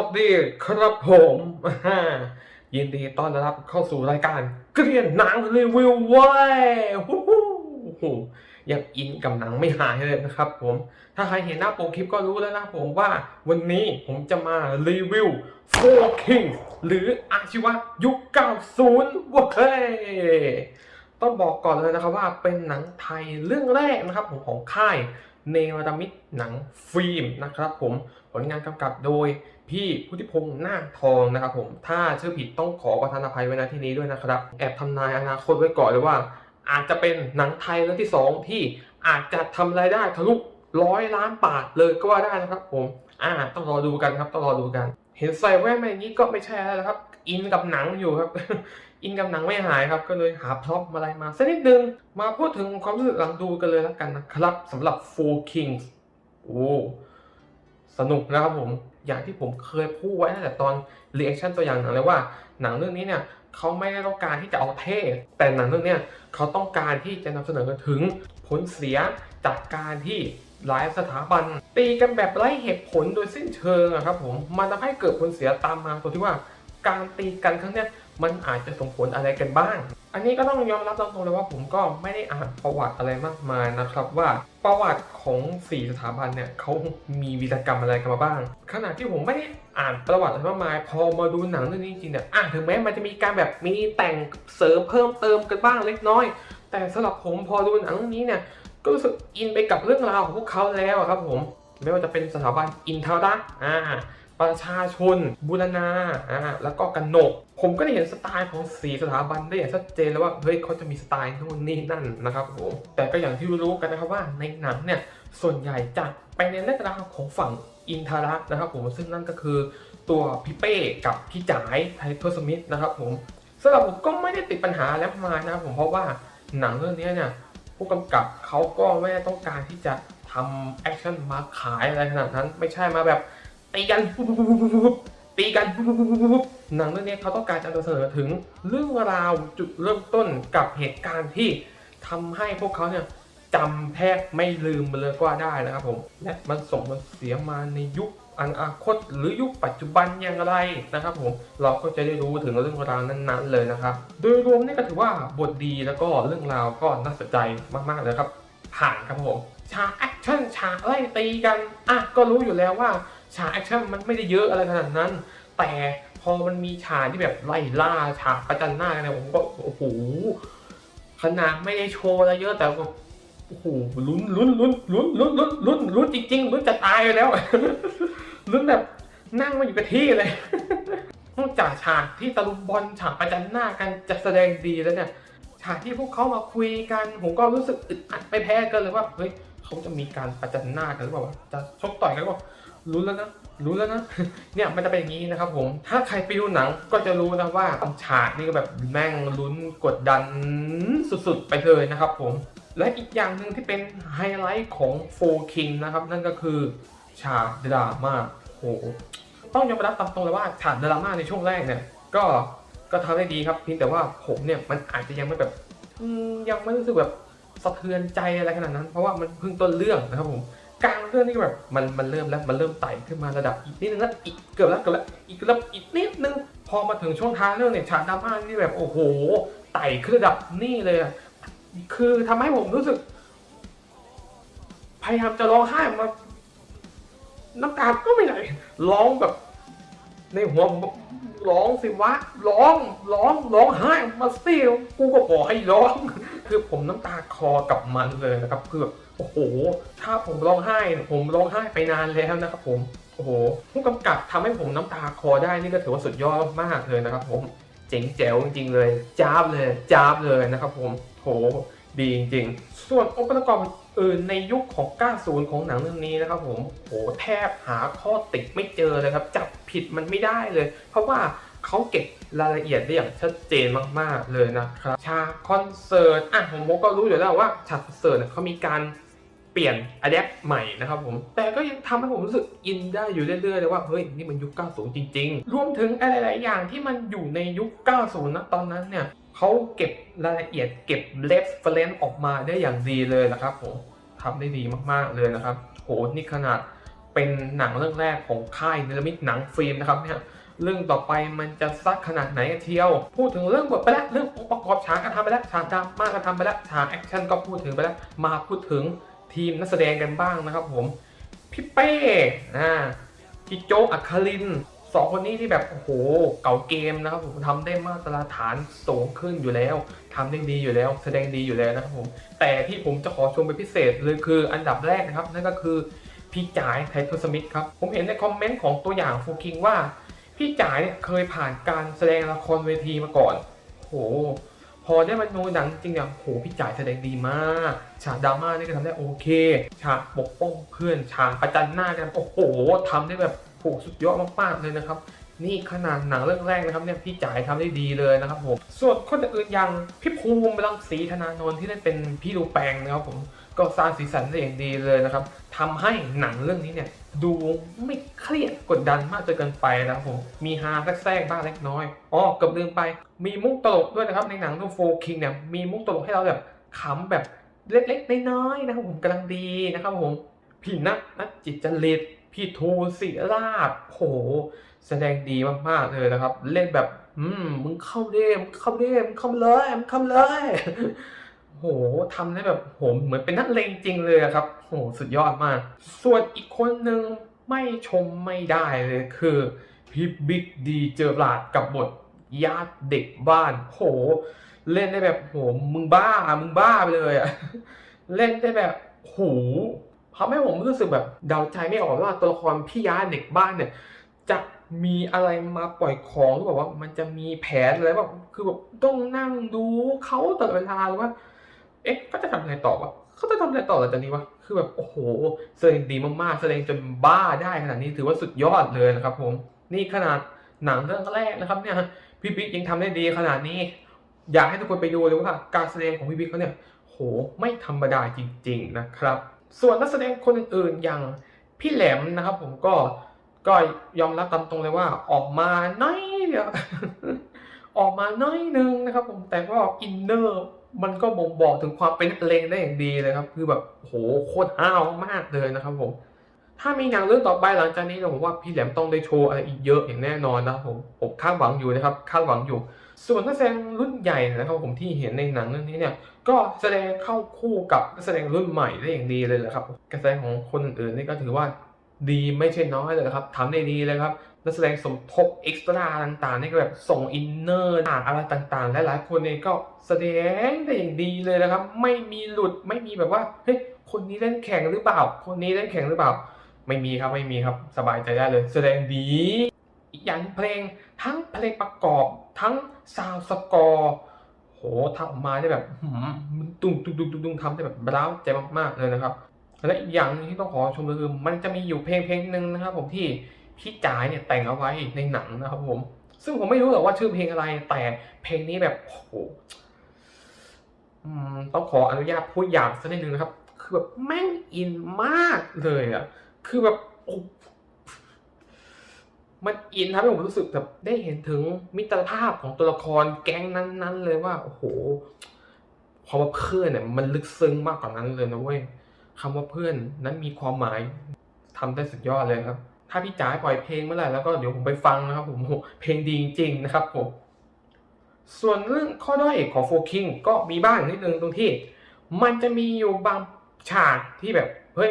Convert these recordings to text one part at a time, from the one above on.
วัสดีครับผมยินดีต้อนรับเข้าสู่รายการเกลียนหนังรีวิวว้ยฮู้ฮู้ฮู้ยังอินกับหนังไม่หายเลยนะครับผม ถ้าใครเห็นหน้าโปรคลิปก็รู้แล้วนะผมว่าวันนี้ผมจะมารีวิว Four Kings หรืออาชีวะยุค 90ว้ยต้องบอกก่อนเลยนะครับว่าเป็นหนังไทยเรื่องแรกนะครับผมของค่าย เนวดามิตหนังฟิล์มนะครับผมผลงานกำกับโดยพี่พุทธิพงษ์นาคทองนะครับผมถ้าชื่อผิดต้องขอประทานอภัยไว้ณที่นี้ด้วยนะครับ แอบทำนายอนาคตไว้ก่อนเลยว่า อาจจะเป็นหนังไทยเรื่องที่สองที่อาจจะทำรายได้ทะลุร้อยล้านบาทเลยก็ว่าได้นะครับผมอ่าต้องรอดูกันครับต้องรอดูกัน เห็นใส่แว่นมาอย่างนี้ก็ไม่ใช่แล้วครับ อินกับหนังอยู่ครับ อินกับหนังไม่หายครับ ก็เลยหาพร็อพอะไรมาสักนิดนึง มาพูดถึงความรู้สึกหลังดูกันเลยแล้วกันนะครับสำหรับ Four Kings โอ้สนุกนะครับผม อย่างที่ผมเคยพูดไว้ตั้งแต่ตอนรีแอคชั่นตัวอย่างหนังเลยว่า หนังเรื่องนี้เนี่ยเขาไม่ได้ต้องการที่จะเอาเท่ แต่หนังเรื่องนี้เขาต้องการที่จะนำเสนอถึงผลเสียจากการที่หลายสถาบัน ตีกันแบบไร้เหตุผลโดยสิ้นเชิงอะครับผม มันทำให้เกิดผลเสียตามมาตรงที่ว่า การตีกันครั้งนี้มันอาจจะส่งผลอะไรกันบ้าง อันนี้ก็ต้องยอมรับตรงๆเลยว่าผมก็ไม่ได้อ่านประวัติอะไรมากมายนะครับ ว่าประวัติของสี่สถาบันเนี่ยเขามีวีรกรรมอะไรกันมาบ้าง ขณะที่ผมไม่ได้อ่านประวัติอะไรมากมาย พอมาดูหนังเรื่องนี้จริงๆเนี่ยอะถึงแม้มันจะมีการแบบมีแต่งเสริมเพิ่มเติมกันบ้างเล็กน้อย แต่สำหรับผมพอดูหนังเรื่องนี้เนี่ยก็รู้สึกอินไปกับเรื่องราวของพวกเขาแล้วครับผมไม่ว่าจะเป็นสถาบันอินเทรักอ่า ประชาชนบูรณาอ่าแล้วก็กันหนก ผมก็ได้เห็นสไตล์ของสีสถาบันได้อย่างชัดเจนแล้วว่าเฮ้ยเขาจะมีสไตล์นู่นนี่นั่นนะครับผมแต่ก็อย่างที่รู้กันนะครับว่าในหนังเนี่ยส่วนใหญ่จะไปในเรื่องราวของฝั่งอินทรักนะครับผมซึ่งนั่นก็คือตัวพี่เป้กับพี่จ๋ายไททอสมิธนะครับผมสำหรับผมก็ไม่ได้ติดปัญหาแล้วมานะครับผมเพราะว่าหนังเรื่องนี้เนี่ยผู้กำกับเขาก็ไม่ได้ต้องการที่จะทำแอคชั่นมาขายอะไรขนาดนั้น ไม่ใช่มาแบบ ตีกันปุ๊บปุ๊บปุ๊บปุ๊บปุ๊บตีกันปุ๊บปุ๊บปุ๊บปุ๊ปหนังเรื่องนี้เขาต้องการจะนำเสนอถึงเรื่องราวจุดเริ่มต้นกับเหตุการณ์ที่ทำให้พวกเขาเนี่ยจำแทบไม่ลืมเลยก็ได้นะครับผม และมันส่งมันเสียมาในยุคอนาคตหรือยุคปัจจุบันอย่างไรนะครับผมเราก็จะได้รู้ถึงเรื่องราวนั้นๆเลยนะครับ โดยรวมนี่ก็ถือว่าบทดีแล้วก็เรื่องราวก็น่าสนใจมากๆเลยครับ ผ่านครับผมฉากแอคชั่นฉากไล่ตีกันอะก็รู้อยู่แล้วว่า ฉากแอคชั่นมันไม่ได้เยอะอะไรขนาดนั้น แต่พอมันมีฉากที่แบบไล่ล่าฉากประจันหน้ากันเนี่ยผมก็โอ้โหขนาดไม่ได้โชว์อะไรเยอะแต่ก็โอ้โหลุ้นลุ้นลุ้นลุ้นลุ้นลุ้นลุ้นลุ้นจริงๆลุ้นจะตายไปแล้วลุ้นแบบนั่งมาอยู่กับที่เลยนอกจากฉากที่ตะลุมบอลฉากประจันหน้ากันจะแสดงดีแล้วเนี่ยฉากที่พวกเขามาคุยกันผมก็รู้สึกอึดอัดไปแพ้กันเลยว่าเฮ้ยเขาจะมีการประจันหน้ากันหรือเปล่าจะชกต่อยกันหรือเปล่า รู้แล้วนะรู้แล้วนะเนี่ยมันจะเป็นอย่างนี้นะครับผมถ้าใครไปดูหนังก็จะรู้นะว่าฉากนี่ก็แบบแม่งลุ้นกดดันสุดๆไปเลยนะครับผมและอีกอย่างหนึ่งที่เป็นไฮไลท์ของโฟคิงนะครับนั่นก็คือฉากดราม่าโหต้องยอมรับตามตรงเลยว่าฉากดราม่าในช่วงแรกเนี่ยก็ก็ทำได้ดีครับเพียงแต่ว่าผมเนี่ยมันอาจจะยังไม่แบบยังไม่รู้สึกแบบสะเทือนใจอะไรขนาดนั้น เพราะว่ามันเพิ่งต้นเรื่องนะครับผม กลางเรื่องนี่แบบมันมันเริ่มแล้วมันเริ่มไต่ขึ้นมาระดับอีกนิดนึงแล้วอีกเกือบแล้วเกือบแล้วอีกระดับอีกนิดนึงพอมาถึงช่วงท้ายเรื่องเนี่ยฉากดราม่านี่แบบโอ้โหไต่ขึ้นระดับนี่เลยอะคือทำให้ผมรู้สึก พยายามจะร้องไห้มาน้ำตาก็ไม่ไหลร้องแบบ ในหัวร้องสิวะร้องร้องร้องไห้มาสิกูก็บอกให้ร้อง คือผมน้ำตาคลอกับมันเลยนะครับคือแบบ โอ้โห ถ้าผมร้องไห้เนี่ยผมร้องไห้ไปนานแล้วนะครับผม โอ้โห ผู้กำกับทำให้ผมน้ำตาคลอได้นี่ก็ถือว่าสุดยอดมากเลยนะครับผม เจ๋งแจ๋วจริงๆเลย จ้าบเลย จ้าบเลยนะครับผม โห ดีจริงๆ ส่วนองค์ประกอบอื่นในยุคของ 90 ของหนังเรื่องนี้นะครับผม โห แทบหาข้อติไม่เจอเลยครับ จับผิดมันไม่ได้เลย เพราะว่าเขาเก็บรายละเอียดได้อย่างชัดเจนมาก ๆ เลยนะครับ ฉากคอนเสิร์ต อะผมก็รู้อยู่แล้วว่าฉากคอนเสิร์ตเนี่ยเขามีการเป ลี่ยนอะแดปใหม่นะครับผม แต่ก็ยังทำให้ผมรู้สึกอินได้อยู่เรื่อยๆเลยว่าเฮ้ยนี่มันยุค 90 จริง ๆ รวมถึงอะไรหลายอย่างที่มันอยู่ในยุค 90นะตอนนั้นเนี่ยเขาเก็บรายละเอียดเก็บเลฟเฟรนออกมาได้อย่างดีเลยนะครับผมทำได้ดีมากๆเลยนะครับ โหนี่ขนาดเป็นหนังเรื่องแรกของค่ายเนลมิตหนังฟิล์มนะครับเนี่ยเรื่องต่อไปมันจะซักขนาดไหนกันเที่ยว พูดถึงเรื่องบทไปแล้วเรื่ององค์ประกอบฉากการทำไปแล้วฉากดราม่าการทำไปแล้วฉากแอคชั่นก็พูดถึงไปแล้วมาพูดถึง ทีมนักแสดงกันบ้างนะครับผม พี่เป้นะพี่โจกอัครินสองคนนี้ที่แบบโอ้โหเก่าเกมนะครับผมทำได้มาตรฐานสูงขึ้นอยู่แล้วทำได้ดีอยู่แล้ว แสดงดีอยู่แล้วนะครับผม แต่ที่ผมจะขอชมเป็นพิเศษเลยคืออันดับแรกนะครับ นั่นก็คือพี่จ่ายไททอสมิธครับ ผมเห็นในคอมเมนต์ของตัวอย่างฟูคิงว่า พี่จ่ายเนี่ยเคยผ่านการแสดงละครเวทีมาก่อนโห พอได้มาดูหนังจริงเนี่ยโหพี่จ่ายแสดงดีมากฉากดราม่านี่ก็ทำได้โอเคฉากปกป้องเพื่อนฉากประจันหน้ากันโอ้โหทำได้แบบโหสุดยอดมากๆเลยนะครับ นี่ขนาดหนังเรื่องแรกนะครับเนี่ยพี่จ่ายทำได้ดีเลยนะครับผมส่วนคนอื่นอย่างพี่ภูมิรังสีธนาโนนที่ได้เป็นพี่ดูแปลงนะครับผมก็สร้างสีสันได้อย่างดีเลยนะครับทำให้หนังเรื่องนี้เนี่ยดูไม่เครียดกดดันมากจนเกินไปนะครับผมมีฮาแทรกๆบ้างเล็กน้อยอ๋อเกือบลืมไป มีมุกตลกด้วยนะครับในหนังเรื่องโฟคิงเนี่ยมีมุกตลกให้เราแบบขำแบบเล็กๆน้อยๆนะครับผมกำลังดีนะครับผมพี่นัทนัทจิตจริตพี่ทูศิราชโห แสดงดีมากๆเลยนะครับ เล่นแบบ อืมมึงเข้าเด้มเข้าเด้มเข้าเลยมึงเข้าเลยโหทำได้แบบโหเหมือนเป็นนักเลงจริงเลยครับโหสุดยอดมาก ส่วนอีกคนหนึ่งไม่ชมไม่ได้เลยคือพี่บิ๊กดีเจอราดกับบทญาติเด็กบ้าน โห เล่นได้แบบโหมึงบ้ามึงบ้าไปเลยอะเล่นได้แบบโหทำให้ผมรู้สึกแบบเดาใจไม่ออกว่าตัวละครพี่ยาเด็กบ้านเนี่ย มีอะไรมาปล่อยของหรือแบบว่า มันจะมีแผนอะไรแบบคือแบบต้องนั่งดูเขาตลอดเวลาหรือว่า เอ๊ะเขาจะทำอะไรต่อวะเขาจะทำอะไรต่อหลังจากนี้วะคือแบบโอ้โหแสดงดีมากๆแสดงจนบ้าได้ขนาดนี้ถือว่าสุดยอดเลยนะครับ ผม นี่ขนาดหนังเรื่องแรกนะครับ เนี่ยพี่บิ๊กยังทำได้ดีขนาดนี้ อยากให้ทุกคนไปดูเลยว่าการแสดงของพี่บิ๊กเขาเนี่ยโหไม่ธรรมดาจริง ๆนะครับ ส่วนนักแสดงคนอื่นๆอย่างพี่แหลมนะครับ ผมก็ ก็ยอมรับตามตรงเลยว่าออกมาน้อยเดียวออกมาน้อยนึงนะครับ ผมแต่ก็อินเนอร์มันก็บ่งบอกถึงความเป็นเลงได้อย่างดีเลยครับ คือแบบโหโคตรอ้าวมากเลยนะครับผม ถ้ามีหนังเรื่องต่อไปหลังจากนี้ผมว่าพี่แหลมต้องได้โชว์อะไรอีกเยอะอย่างแน่นอนนะครับผมผมคาดหวังอยู่นะครับคาดหวังอยู่ ส่วนนักแสดงรุ่นใหญ่นะครับ ผมที่เห็นในหนังเรื่องนี้เนี่ย ก็แสดงเข้าคู่กับนักแสดงรุ่นใหม่ได้อย่างดีเลยแหละครับการแสดงของคนอื่นๆนี่ก็ถือว่า ดีไม่ใช่น้อยเลยนะครับทำได้ดีเลยครับนักแสดงสมทบเอ็กซ์ตร้าต่างๆนี่ก็แบบส่งอินเนอร์ต่างอะไรต่างๆหลายๆคนเนี่ยก็แสดงได้อย่างดีเลยนะครับ ไม่มีหลุดไม่มีแบบว่าเฮ้ยคนนี้เล่นแข่งหรือเปล่า คนนี้เล่นแข่งหรือเปล่า ไม่มีครับไม่มีครับสบายใจได้เลย แสดงดี อีกอย่างเพลงทั้งเพลงประกอบทั้งซาวสกอร์โหทำมาได้แบบตุ้งตุ้งตุ้งตุ้งทำได้แบบบ้าวใจมากๆเลยนะครับ และอีกอย่างนึงที่ต้องขอชมก็คือ มันจะมีอยู่เพลงเพลงหนึ่งนะครับ ผมที่พี่จ๋ายเนี่ยแต่งเอาไว้ในหนังนะครับผม ซึ่งผมไม่รู้หรอกว่าชื่อเพลงอะไร แต่เพลงนี้แบบโอ้โหต้องขออนุญาตพูดอย่างสักนิดนึงนะครับ คือแบบแม่งอินมากเลยอะคือแบบโอ้มันอินทำให้ผมรู้สึกแบบได้เห็นถึงมิตรภาพของตัวละครแก๊งนั้น ๆ เลยว่า โอ้โหคว่าเพื่อนเนี่ยมันลึกซึ้งมากกว่านั้นเลยนะเว้ย คำว่าเพื่อนนั้นมีความหมายทำได้สุดยอดเลยครับ ถ้าพี่จ๋าปล่อยเพลงเมื่อไหร่แล้วก็เดี๋ยวผมไปฟังนะครับผมเพลงดีจริงๆนะครับผมส่วนเรื่องข้อด้อยของโฟคิงก็มีบ้างนิดนึงตรงที่ มันจะมีอยู่บางฉากที่แบบเฮ้ย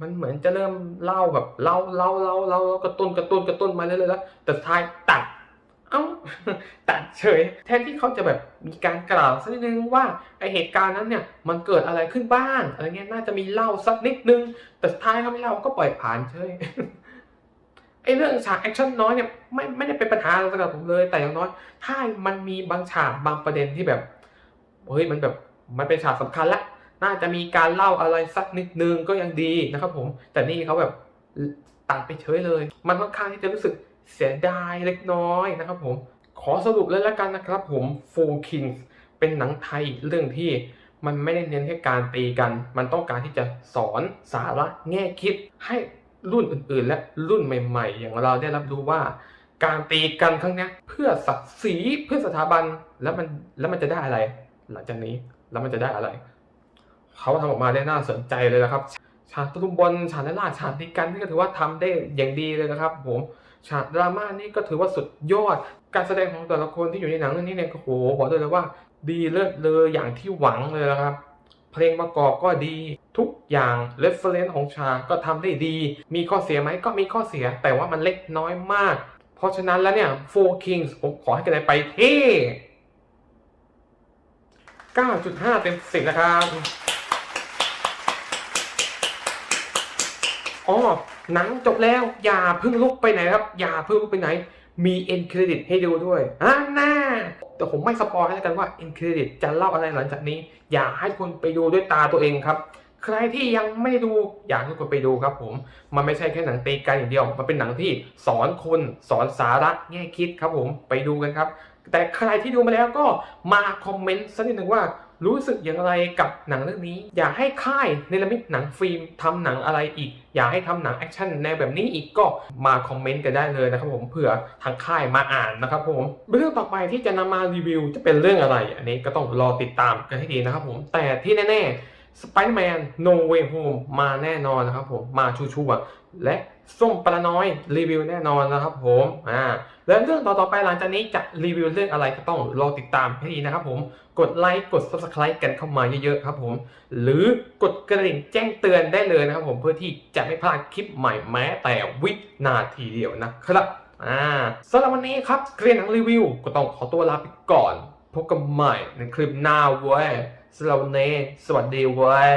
มันเหมือนจะเริ่มเล่าแบบเล่าเล่าเล่าเล่ากระตุ้นกระตุ้นกระตุ้นมาเรื่อยๆแล้วแต่ท้ายตัด เอ้าตัดเฉย แทนที่เขาจะแบบมีการกล่าวสักนิดนึงว่าไอเหตุการณ์นั้นเนี่ยมันเกิดอะไรขึ้นบ้างอะไรเงี้ยน่าจะมีเล่าสักนิดนึง แต่สุดท้ายเขาไม่เล่าก็ปล่อยผ่านเฉยไอเรื่องฉากแอคชั่นน้อยเนี่ยไม่ไม่ได้เป็นปัญหาสำหรับผมเลย แต่อย่างน้อย ถ้ามันมีบางฉากบางประเด็นที่แบบเฮ้ยมันแบบมันเป็นฉากสำคัญละน่าจะมีการเล่าอะไรสักนิดนึงก็ยังดีนะครับผม แต่นี่เขาแบบตัดไปเฉยเลย มันค่อนข้างที่จะรู้สึก เสียดายเล็กน้อยนะครับผม ขอสรุปเลยแล้วกันนะครับผม Four Kings เป็นหนังไทยเรื่องที่มันไม่ได้เน้นแค่การตีกัน มันต้องการที่จะสอนสาระแง่คิดให้รุ่นอื่นๆ และรุ่นใหม่ ๆ อย่างเราได้รับรู้ว่า การตีกันครั้งนี้เพื่อศักดิ์ศรีเพื่อสถาบันแล้วมันแล้วมันจะได้อะไร หลังจากนี้แล้วมันจะได้อะไร เขาทำออกมาได้น่าสนใจเลยนะครับ ฉากตะลุมบอลฉากไล่ล่าฉากตีกันนี่ก็ถือว่าทำได้อย่างดีเลยนะครับผม ฉากดราม่านี่ก็ถือว่าสุดยอด การแสดงของแต่ละคนที่อยู่ในหนังเรื่องนี้เนี่ยโอ้โหบอกได้เลยว่า ดีเลิศเลยอย่างที่หวังเลยนะครับ เพลงประกอบก็ดีทุกอย่างเรฟเฟรนซ์ของฉากก็ทำได้ดี มีข้อเสียไหมก็มีข้อเสีย แต่ว่ามันเล็กน้อยมาก เพราะฉะนั้นแล้วเนี่ย Four Kings ผมขอให้คะแนนไปที่9.5 เต็ม10นะครับ อ๋อหนังจบแล้วอย่าเพิ่งลุกไปไหนครับ อย่าเพิ่งลุกไปไหน มีเอ็นเครดิตให้ดูด้วยอ่าน่าแต่ผมไม่สปอยให้แล้วกันว่าเอ็นเครดิตจะเล่าอะไรหลังจากนี้ อย่าให้คุณไปดูด้วยตาตัวเองครับ ใครที่ยังไม่ดูอยากให้คุณไปดูครับ ผม มันไม่ใช่แค่หนังตีกันอย่างเดียว มันเป็นหนังที่สอนคุณสอนสาระแง่คิดครับ ผมไปดูกันครับ แต่ใครที่ดูมาแล้วก็มาคอมเมนต์สักนิดหนึ่งว่า รู้สึกอย่างไรกับหนังเรื่องนี้ อยากให้ค่ายเนลมิตหนังฟิล์มทำหนังอะไรอีก อยากให้ทำหนังแอคชั่นแนวแบบนี้อีกก็มาคอมเมนต์กันได้เลยนะครับผมเผื่อทางค่ายมาอ่านนะครับผมเรื่องต่อไปที่จะนำมารีวิวจะเป็นเรื่องอะไร อันนี้ก็ต้องรอติดตามกันให้ดีนะครับผมแต่ที่แน่ๆ Spider-Man No Way Home มาแน่นอนนะครับผมมาชัวร์และ ส้มปลาน้อยรีวิวแน่นอนนะครับผมอ่าแล้วเรื่องต่อๆไปหลังจากนี้จะรีวิวเรื่องอะไรก็ต้องรอติดตามให้ดีนะครับผมกดไลค์กด subscribe กันเข้ามาเยอะๆครับผม หรือกดกระดิ่งแจ้งเตือนได้เลยนะครับผมเพื่อที่จะไม่พลาดคลิปใหม่แม้แต่วินาทีเดียวนะครับอ่าสำหรับวันนี้ครับเกรียนหนังรีวิวก็ต้องขอตัวลาไปก่อน พบกันใหม่ในคลิปหน้าเว้ยสำหรับวันนี้สวัสดีเว้ย